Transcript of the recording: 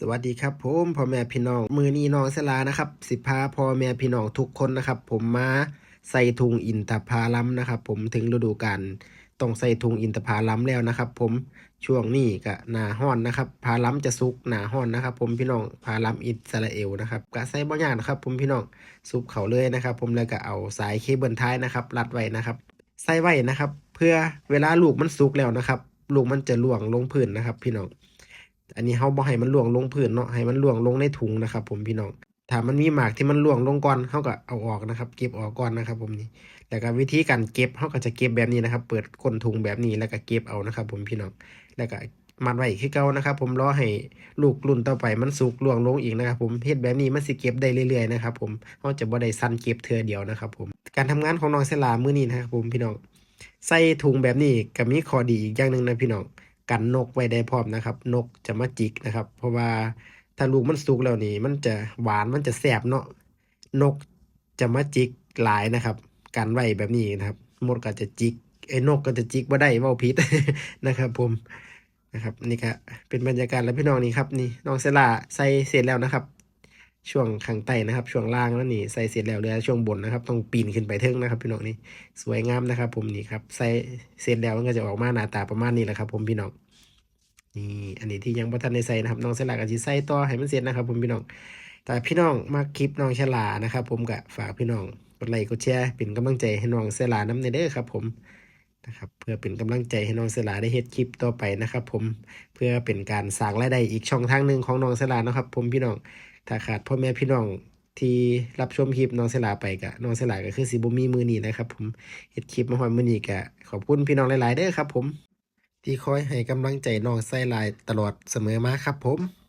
สวัสดีครับผมพ่อแม่พี่น้อง มือนี้น้องสลานะครับ สิพาพ่อแม่พี่น้องทุกคนนะครับ ผมมาใส่ถุงอินทผลัมนะครับ ผมถึงฤดูกาลต้องใส่ถุงอินทผลัมแล้วนะครับ ผมช่วงนี้ก็หนาห้อนนะครับผาลัมจะสุกหนาห้อนนะครับ ผมพี่น้องผาลัมอิสราเอลนะครับก็ใส่บ่ยากนะครับ ผมพี่น้องซุปเขาเลยนะครับ ผมแล้วก็เอาสายเคเบิลท้ายนะครับ รัดไว้นะครับ ใส่ไว้นะครับ เพื่อเวลาลูกมันสุกแล้วนะครับ ลูกมันจะล่วงลงพื้นนะครับ พี่น้อง อันนี้เฮาบ่ให้มันล่วงลงพื้นเนาะให้มันล่วงลงในถุงนะครับ ผมพี่น้องถ้ามันมีหมากที่มันล่วงลงก่อนเฮาก็เอาออกนะครับ เก็บออกก่อนนะครับ ผมนี่แล้วก็วิธีการเก็บเฮาก็จะเก็บแบบนี้นะครับ เปิดก้นถุงแบบนี้แล้วก็เก็บเอานะครับ ผมพี่น้องแล้วก็มัดไว้คือเก่านะครับ ผมรอให้ลูกรุ่นต่อไปมันสุกล่วงลงอีกนะครับ ผมเฮ็ดแบบนี้มันสิเก็บได้เรื่อยๆนะครับผมเฮาจะบ่ได้สั้นเก็บเทื่อเดียวนะครับ ผมการทำงานของน้องเซลามื้อนี้นะครับ ผมพี่น้องใส่ถุงแบบนี้ก็มีข้อดีอีกอย่างหนึงนะพี่น้อง กันนกไว้ได้พร้อมนะครับ นกจะมาจิกนะครับ เพราะว่าถ้าลูกมันสุกแล้วนี่ มันจะหวานมันจะแสบเนาะนกจะมาจิกหลายนะครับกันไว้แบบนี้นะครับมดก็จะจิกไอ้นกก็จะจิกบ่ได้เว้าพิษนะครับ ผมนะครับนี่ครับเป็นบรรยากาศแล้วพี่น้องนี่ครับนี่น้องเซลาใส่เสร็จแล้วนะครับ ช่วงข้างใต้นะครับ ช่วงล่างแล้วนี่ใส่เสร็จแล้วเหลือช่วงบนนะครับ ต้องปีนขึ้นไปเทิงนะครับ พี่น้องนี่สวยงามนะครับ ผมนี่ครับใส่เสร็จแล้วมันก็จะออกมาหน้าตาประมาณนี้แหละครับ ผมพี่น้องนี่อันนี้ที่ยังบ่ทันได้ใส่นะครับน้องฉลาก็สิใส่ต่อให้มันเสร็จนะครับ ผมพี่น้อง แต่พี่น้องมาคลิปน้องฉลานะครับ ผมก็ฝากพี่น้องกดไลค์กดแชร์เป็นกำลังใจให้น้องฉลาน้ำในเด้อครับ ผมนะครับเพื่อเป็นกำลังใจให้น้องฉลาได้เฮ็ดคลิปต่อไปนะครับ ผมเพื่อเป็นการสร้างรายได้อีกช่องทางหนึ่งของน้องฉลานะครับ ผมพี่น้อง ถ้าขาดพ่อแม่พี่น้องที่รับชมคลิปน้องเสลาไปกะน้องเสลาก็คือสีบุมีมือนี้นะครับ ผมเห็ดคลิปมาหอยมือนี้กะขอบคุณพี่น้องหลายๆเด้อครับ ผม ที่คอยให้กำลังใจน้องไส้ลายตลอดเสมอมาครับผม